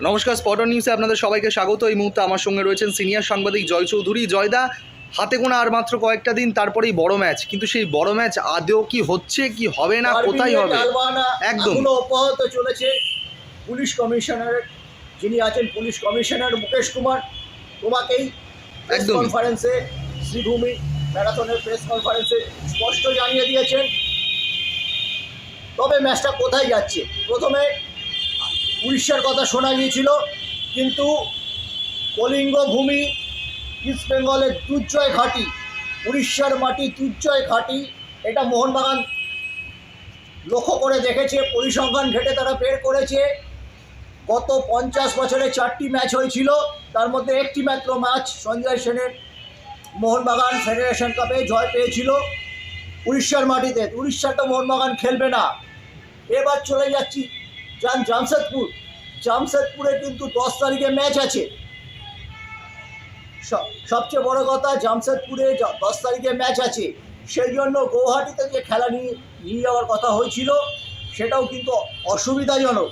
নমস্কার স্পটন নিউজে আপনাদের সবাইকে স্বাগত। এই মুহূর্তে আমার সঙ্গে রয়েছেন সিনিয়র সাংবাদিক জয় চৌধুরী। জয়দা হাতে গোনা আর মাত্র কয়েকটা দিন তারপরেই বড় ম্যাচ। কিন্তু সেই বড় ম্যাচ আদেও কি হচ্ছে কি হবে না কোথায় হবে? একদম। অব্যাহত চলেছে পুলিশ কমিশনার যিনি আছেন পুলিশ কমিশনার মুকেশ কুমার তোমাকেই প্রেস একদমই। কনফারেন্সে শ্রীভূমি ম্যারাথনের প্রেস কনফারেন্সে স্পষ্ট জানিয়ে দিয়েছেন। তবে ম্যাচটা কোথায় যাচ্ছে? প্রথমে উড়িষ্যার কথা শোনা গিয়েছিল, কিন্তু কলিঙ্গ ভূমি, ইস্ট বেঙ্গলের দুর্জয় ঘাঁটি, উড়িষ্যার মাটি দুর্জয় ঘাঁটি, এটা মোহনবাগান লক্ষ্য করে দেখেছে, পরিসংখ্যান ঘেটে তারা বের করেছে। গত পঞ্চাশ বছরে চারটি ম্যাচ হয়েছিল, তার মধ্যে একটি মাত্র ম্যাচ সঞ্জয় সেনের মোহনবাগান ফেডারেশন কাপে জয় পেয়েছিল উড়িষ্যার মাটিতে। উড়িষ্যাটা মোহনবাগান খেলবে না। এবার চলে যাচ্ছি যান জামশেদপুর। জামশেদপুরে কিন্তু দশ তারিখে ম্যাচ আছে। সবচেয়ে বড় কথা, জামশেদপুরে দশ তারিখে ম্যাচ আছে। সেই জন্য গৌহাটিতে যে খেলা নিয়ে নিয়ে যাওয়ার কথা হয়েছিল, সেটাও কিন্তু অসুবিধাজনক।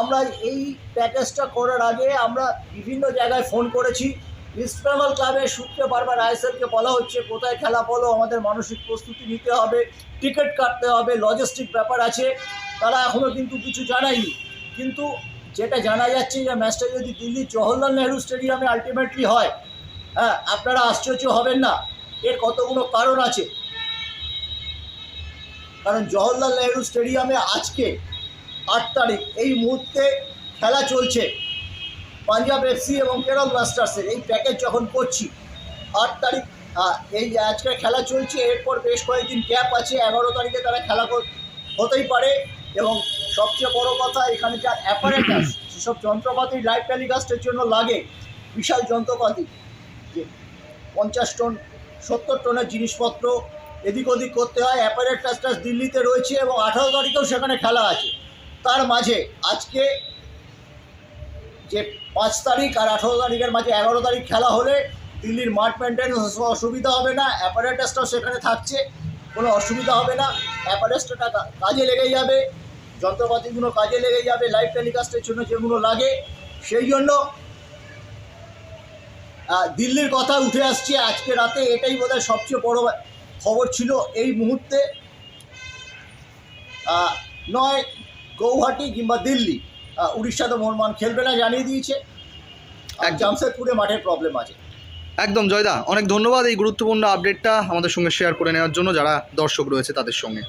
আমরা এই প্যাকেজটা করার আগে আমরা বিভিন্ন জায়গায় ফোন করেছি। ইস্ট বেঙ্গল ক্লাবের সূত্রে বারবার আইএসএলকে বলা হচ্ছে, কোথায় খেলা বলো, আমাদের মানসিক প্রস্তুতি নিতে হবে টিকিট কাটতে হবে লজিস্টিক ব্যাপার আছে। তারা এখনও কিন্তু কিছু জানায়নি। কিন্তু যেটা জানা যাচ্ছে যে ম্যাচটা যদি দিল্লির জওহরলাল নেহরু স্টেডিয়ামে আলটিমেটলি হয় হ্যাঁ আপনারা আশ্চর্য হবেন না, এর কতগুলো কারণ আছে। কারণ জওহরলাল নেহরু স্টেডিয়ামে আজকে আট তারিখ, এই মুহূর্তে খেলা চলছে পাঞ্জাব এফসি এবং কেরল ব্লাস্টার্সের এই প্যাকেজ যখন করছি, আট তারিখ এই আজকে খেলা চলছে, এরপর বেশ কয়েকদিন গ্যাপ আছে, এগারো তারিখে তারা খেলা হতেই পারে। এবং সবচেয়ে বড় কথা, এখানে যা অ্যাপারেটাস যেসব যন্ত্রপাতি লাইভ টেলিকাস্টের জন্য লাগে, বিশাল যন্ত্রপাতি, যে পঞ্চাশ টন, সত্তর টনের জিনিসপত্র এদিক ওদিক করতে হয় অ্যাপারেটাসটা দিল্লিতে রয়েছে এবং আঠারো তারিখেও সেখানে খেলা আছে। তার মাঝে আজকে যে পাঁচ তারিখ আর আঠারো তারিখের মাঝে এগারো তারিখ খেলা হলে দিল্লির মাঠ মেনটেন্স অসুবিধা হবে না অ্যাপারেটাসটাও সেখানে থাকছে, কোনো অসুবিধা হবে না অ্যাপারেটাসটা কাজে লেগে যাবে। যন্ত্রপাতিগুলো কাজে লেগে যাবে লাইভ টেলিকাস্টের জন্য যেগুলো লাগে। সেই জন্য দিল্লির কথা উঠে আসছে আজকে রাতে এটাই বোধহয় সবচেয়ে বড় খবর ছিল এই মুহূর্তে। নয় গৌহাটি কিংবা দিল্লি আহ, উড়িষ্যাতে মোহনমান খেলবে না জানিয়ে দিয়েছে। আর একদম। জামশেদপুরে মাঠের প্রবলেম আছে। একদম জয়দা। অনেক ধন্যবাদ এই গুরুত্বপূর্ণ আপডেটটা আমাদের সঙ্গে শেয়ার করে নেওয়ার জন্য যারা দর্শক রয়েছে তাদের সঙ্গে।